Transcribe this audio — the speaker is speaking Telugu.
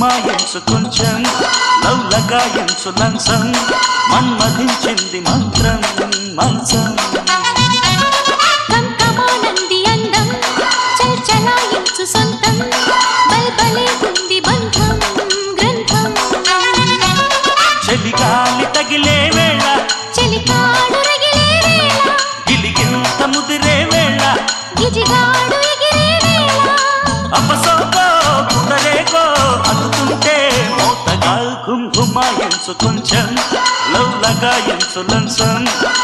గుమాయించు కొంచెం లవ్ లగాయించు లంచం మన్మధించింది మంత్రం మంచం. సొంతం బల్బలే ఉంది బంధం గ్రంథం. చలిగాలి తగిలే వేళ చెలికాడు రగిలే వేళ గిలిగింత ముదిరే వేళ గిజిగాడు ఎగిరే వేళ. అపసోకో మోతగా కుంకుమాయించు కొంచెం లవ్ లగాయించు లంచం.